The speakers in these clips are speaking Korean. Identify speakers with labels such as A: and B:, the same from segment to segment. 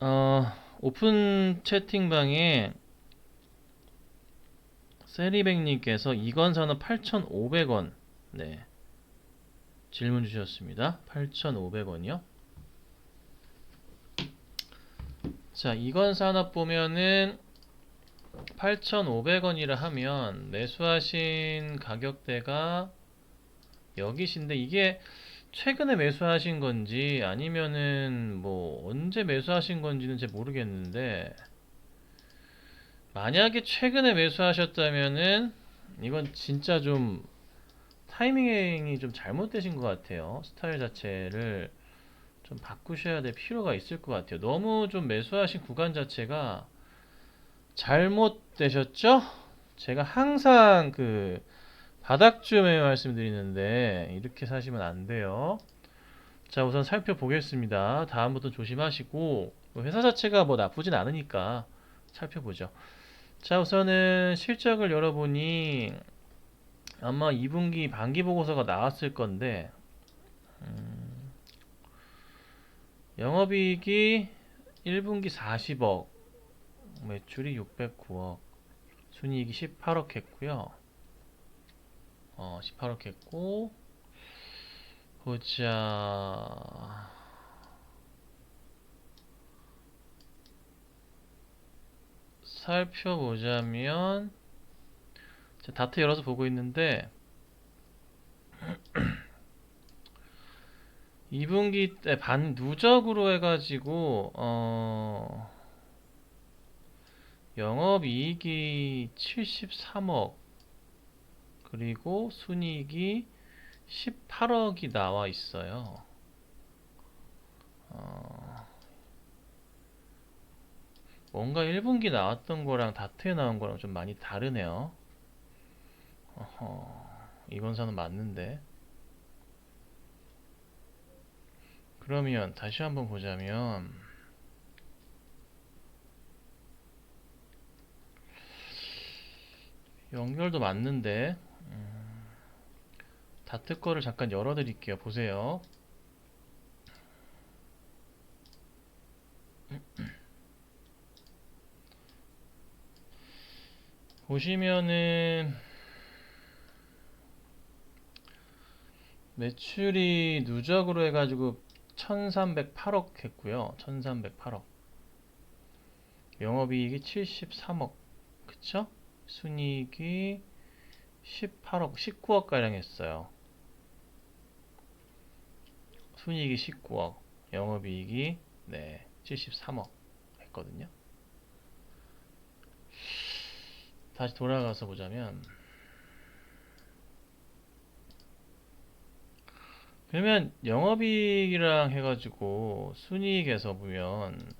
A: 어, 오픈 채팅방에 세리백님께서 이건사는 8,500원. 네. 질문 주셨습니다. 8,500원이요. 자, 이건산업 보면은 8,500원이라 하면 매수하신 가격대가 여기신데 이게 최근에 매수하신 건지 아니면은 뭐 언제 매수하신 건지는 잘 모르겠는데 만약에 최근에 매수하셨다면은 이건 진짜 좀 타이밍이 좀 잘못되신 것 같아요. 스타일 자체를 좀 바꾸셔야 될 필요가 있을 것 같아요. 너무 좀 매수하신 구간 자체가 잘못되셨죠? 제가 항상 그 바닥쯤에 말씀드리는데 이렇게 사시면 안 돼요. 자, 우선 살펴보겠습니다. 다음부터 조심하시고 뭐 회사 자체가 뭐 나쁘진 않으니까 살펴보죠. 자, 우선은 실적을 열어보니 아마 2분기 반기 보고서가 나왔을 건데 음, 영업이익이 1분기 40억, 매출이 609억, 순이익이 18억 했고요. 어, 18억 했고 보자. 살펴보자면 자, 다트 열어서 보고 있는데 2분기 때 반 누적으로 해가지고 어 영업이익이 73억 그리고 순이익이 18억이 나와 있어요. 어, 뭔가 1분기 나왔던 거랑 다트에 나온 거랑 좀 많이 다르네요. 어허, 이건사는 맞는데. 그러면 다시 한번 보자면 연결도 맞는데 음, 다트 거를 잠깐 열어드릴게요. 보세요. 보시면은 매출이 누적으로 해가지고 1308억 했고요. 1308억. 영업이익이 73억. 그쵸? 순이익이 18억, 19억 가량 했어요. 순이익이 19억, 영업이익이 네, 73억 했거든요. 다시 돌아가서 보자면 그러면 영업이익이랑 해가지고 순이익에서 보면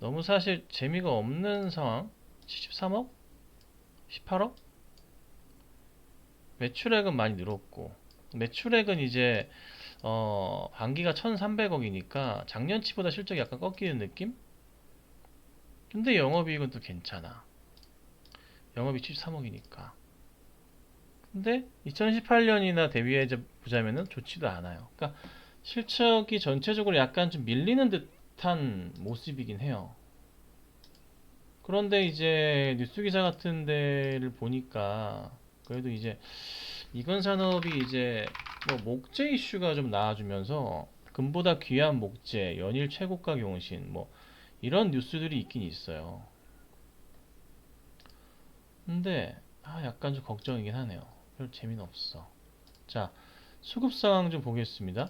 A: 너무 사실 재미가 없는 상황 73억? 18억? 매출액은 많이 늘었고 매출액은 이제 어 반기가 1300억이니까 작년치보다 실적이 약간 꺾이는 느낌? 근데 영업이익은 또 괜찮아 영업이 73억이니까 근데 2018년이나 대비해 보자면은 좋지도 않아요. 그러니까 실적이 전체적으로 약간 좀 밀리는 듯한 모습이긴 해요. 그런데 이제 뉴스 기사 같은 데를 보니까 그래도 이제 이건 산업이 이제 뭐 목재 이슈가 좀 나와주면서 금보다 귀한 목재, 연일 최고가 경신 뭐 이런 뉴스들이 있긴 있어요. 근데 아 약간 좀 걱정이긴 하네요. 별 재미는 없어. 자, 수급 상황 좀 보겠습니다.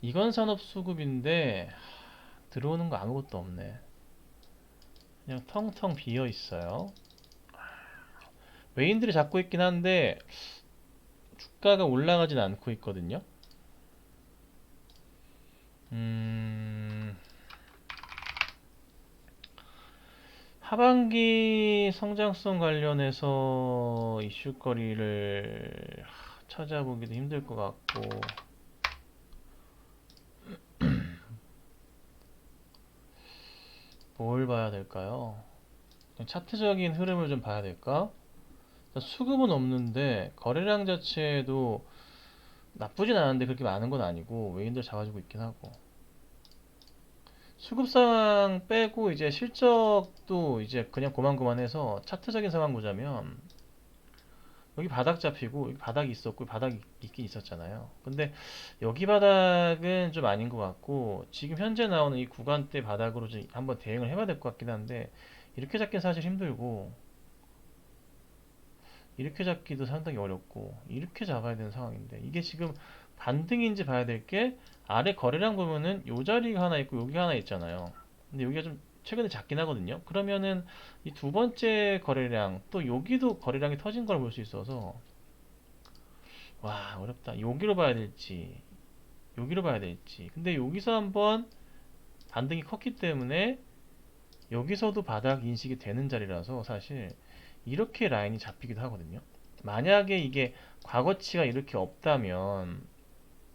A: 이건 산업 수급인데 하, 들어오는 거 아무것도 없네. 그냥 텅텅 비어 있어요. 외인들이 잡고 있긴 한데 주가가 올라가진 않고 있거든요. 음, 하반기 성장성 관련해서 이슈거리를 찾아보기도 힘들 것 같고 뭘 봐야 될까요? 차트적인 흐름을 좀 봐야 될까? 수급은 없는데 거래량 자체도 나쁘진 않은데 그렇게 많은 건 아니고 외인들 잡아주고 있긴 하고 수급 상황 빼고 이제 실적도 이제 그냥 고만고만해서 차트적인 상황 보자면 여기 바닥 잡히고 여기 바닥이 있었고 바닥이 있긴 있었잖아요. 근데 여기 바닥은 좀 아닌 것 같고 지금 현재 나오는 이 구간대 바닥으로 좀 한번 대응을 해봐야 될 것 같긴 한데 이렇게 잡긴 사실 힘들고 이렇게 잡기도 상당히 어렵고 이렇게 잡아야 되는 상황인데 이게 지금 반등인지 봐야 될 게 아래 거래량 보면은 요 자리가 하나 있고 여기 하나 있잖아요. 근데 여기가 좀 최근에 작긴 하거든요. 그러면은 이 두 번째 거래량 또 여기도 거래량이 터진 걸 볼 수 있어서 와 어렵다. 여기로 봐야 될지 여기로 봐야 될지. 근데 여기서 한번 반등이 컸기 때문에 여기서도 바닥 인식이 되는 자리라서 사실 이렇게 라인이 잡히기도 하거든요. 만약에 이게 과거치가 이렇게 없다면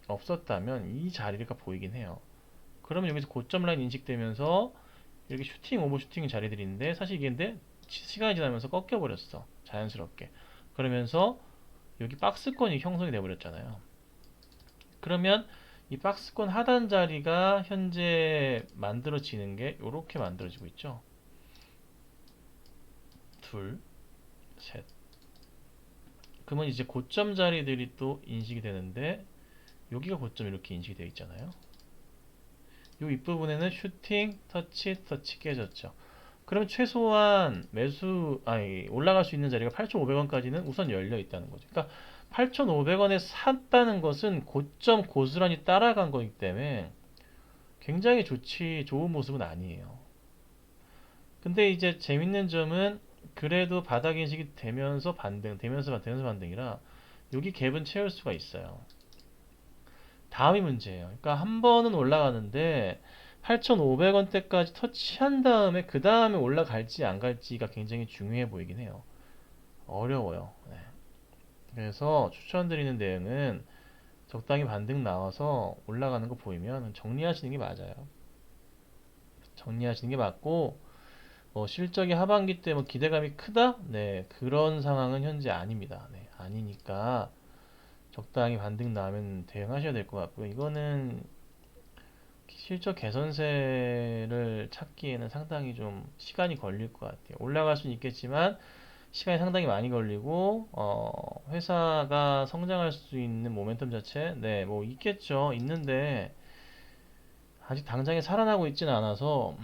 A: 없었다면 이 자리가 보이긴 해요. 그러면 여기서 고점 라인 인식되면서 이렇게 슈팅 오버 슈팅 자리들인데 사실 이게 근데 시- 시간이 지나면서 꺾여 버렸어. 자연스럽게. 그러면서 여기 박스권이 형성이 돼 버렸잖아요. 그러면 이 박스권 하단 자리가 현재 만들어지는 게 이렇게 만들어지고 있죠. 둘, 셋. 그러면 이제 고점 자리들이 또 인식이 되는데 여기가 고점 이렇게 인식이 되어 있잖아요. 이 윗부분에는 슈팅, 터치, 터치 깨졌죠. 그러면 최소한 매수, 아니, 올라갈 수 있는 자리가 8,500원까지는 우선 열려 있다는 거죠. 그러니까 8,500원에 샀다는 것은 고점 고스란히 따라간 거기 때문에 굉장히 좋지, 좋은 모습은 아니에요. 근데 이제 재밌는 점은 그래도 바닥 인식이 되면서 반등, 되면서 반- 되면서 반등이라 여기 갭은 채울 수가 있어요. 다음이 문제예요. 그러니까 한 번은 올라가는데 8,500원대까지 터치한 다음에 그 다음에 올라갈지 안 갈지가 굉장히 중요해 보이긴 해요. 어려워요. 네. 그래서 추천드리는 내용은 적당히 반등 나와서 올라가는 거 보이면 정리하시는 게 맞아요. 정리하시는 게 맞고 뭐 실적이 하반기 때 뭐 기대감이 크다? 네, 그런 상황은 현재 아닙니다. 네, 아니니까 적당히 반등 나면 대응하셔야 될 것 같고요. 이거는 실적 개선세를 찾기에는 상당히 좀 시간이 걸릴 것 같아요. 올라갈 수는 있겠지만 시간이 상당히 많이 걸리고 어, 회사가 성장할 수 있는 모멘텀 자체 네, 뭐 있겠죠. 있는데 아직 당장에 살아나고 있지는 않아서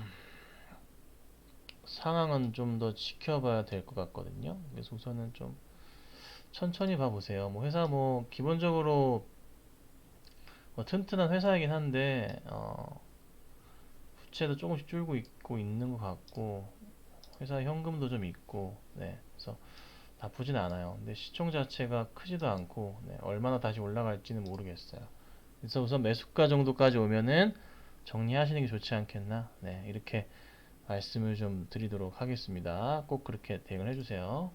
A: 상황은 좀 더 지켜봐야 될 것 같거든요. 그래서 우선은 좀 천천히 봐보세요. 뭐 회사 뭐 기본적으로 뭐 튼튼한 회사이긴 한데 어, 부채도 조금씩 줄고 있고 있는 것 같고 회사 현금도 좀 있고 네 그래서 나쁘진 않아요. 근데 시총 자체가 크지도 않고 네, 얼마나 다시 올라갈지는 모르겠어요. 그래서 우선 매수가 정도까지 오면은 정리하시는 게 좋지 않겠나 네 이렇게 말씀을 좀 드리도록 하겠습니다. 꼭 그렇게 대응을 해주세요.